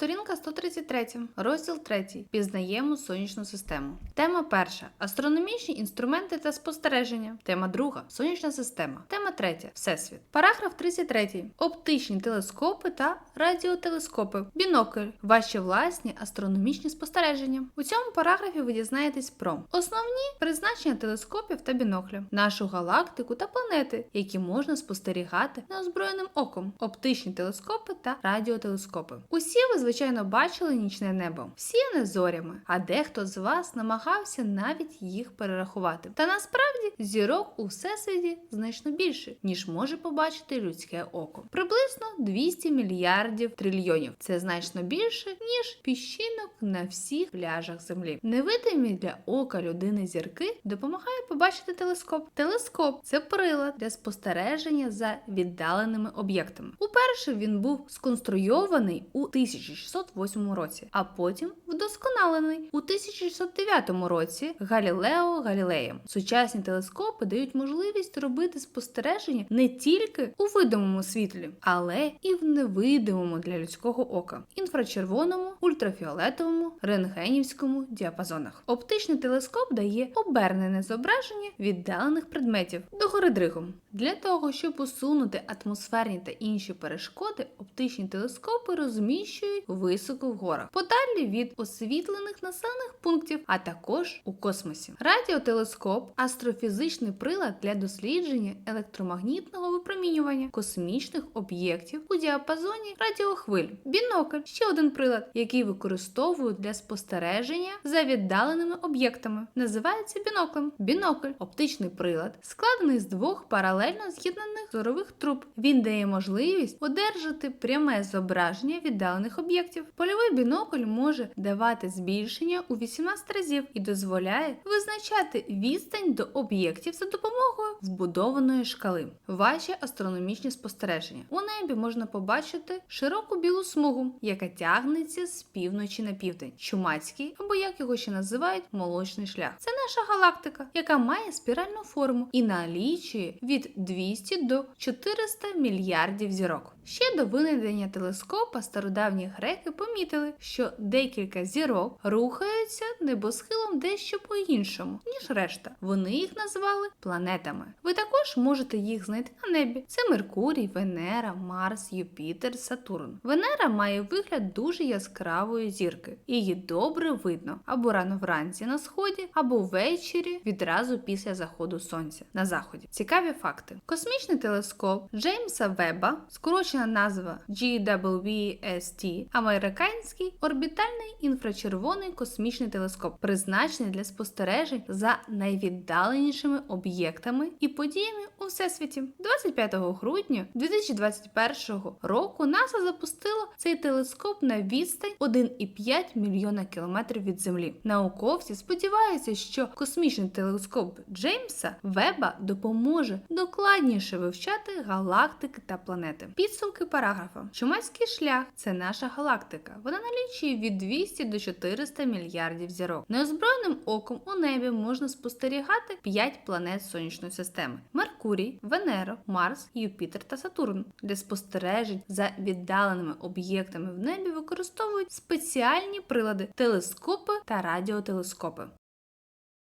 Сторінка 133, розділ 3. Пізнаємо сонячну систему. Тема перша астрономічні інструменти та спостереження. Тема друга сонячна система. Тема третя Всесвіт. Параграф 33. Оптичні телескопи та радіотелескопи. Бінокль. Ваші власні астрономічні спостереження. У цьому параграфі ви дізнаєтесь про основні призначення телескопів та бінокля, нашу галактику та планети, які можна спостерігати неозброєним оком, оптичні телескопи та радіотелескопи. Усі ви, звичайно, бачили нічне небо, всі не зорями, а дехто з вас намагався навіть їх перерахувати. Та насправді зірок у всесвіті значно більше, ніж може побачити людське око. Приблизно 200 мільярдів трильйонів. Це значно більше, ніж піщинок на всіх пляжах землі. Невидимі для ока людини зірки допомагає побачити телескоп. Телескоп це прилад для спостереження за віддаленими об'єктами. Уперше він був сконструйований у 1608 році, а потім вдосконалений у 1609 році Галілео Галілеєм. Сучасні телескопи дають можливість робити спостереження не тільки у видимому світлі, але і в невидимому для людського ока. Інфрачервоному, ультрафіолетовому, рентгенівському діапазонах. Оптичний телескоп дає обернене зображення віддалених предметів догори дригом. Для того, щоб усунути атмосферні та інші перешкоди, оптичні телескопи розміщують високо в горах, подалі від освітлених населених пунктів, а також у космосі. Радіотелескоп астрофізичний прилад для дослідження електромагнітного випромінювання космічних об'єктів у діапазоні радіохвиль. Бінокль ще один прилад, який використовують для спостереження за віддаленими об'єктами. Називається біноклем. Бінокль оптичний прилад, складений з двох паралельно з'єднаних зорових труб. Він дає можливість одержати пряме зображення віддалених об'єктів. Польовий бінокль може давати збільшення у 18 разів і дозволяє визначати відстань до об'єктів за допомогою вбудованої шкали. Ваші астрономічні спостереження. У небі можна побачити широку білу смугу, яка тягнеться з півночі на південь, чумацький або як його ще називають молочний шлях. Це наша галактика, яка має спіральну форму і налічує від 200 до 400 мільярдів зірок. Ще до винайдення телескопа стародавні греки помітили, що декілька зірок рухаються небосхилом дещо по-іншому, ніж решта. Вони їх назвали планетами. Ви також можете їх знайти на небі. Це Меркурій, Венера, Марс, Юпітер, Сатурн. Венера має вигляд дуже яскравої зірки. Її добре видно або рано вранці на сході, або ввечері відразу після заходу сонця на заході. Цікаві факти: космічний телескоп Джеймса Веба, скорочена назва GWST, американський орбітальний інфрачервоний космічний телескоп, призначений для спостережень за найвіддаленішими об'єктами і подіями у всесвіті. 25 грудня 2021 року НАСА запустило цей телескоп на відстань 1,5 мільйона кілометрів від Землі. Науковці сподіваються, що космічний телескоп Джеймса Веба допоможе докладніше вивчати галактики та планети. Підсумки параграфа. Чумацький шлях це наша галактика. Вона налічує від 200 до 400 мільярдів зірок. Неозброєним оком у небі можна спостерігати 5 планет сонячної системи: Меркурій, Венера, Марс, Юпітер та Сатурн. Для спостережень за віддаленими об'єктами в небі використовують спеціальні прилади телескопи та радіотелескопи.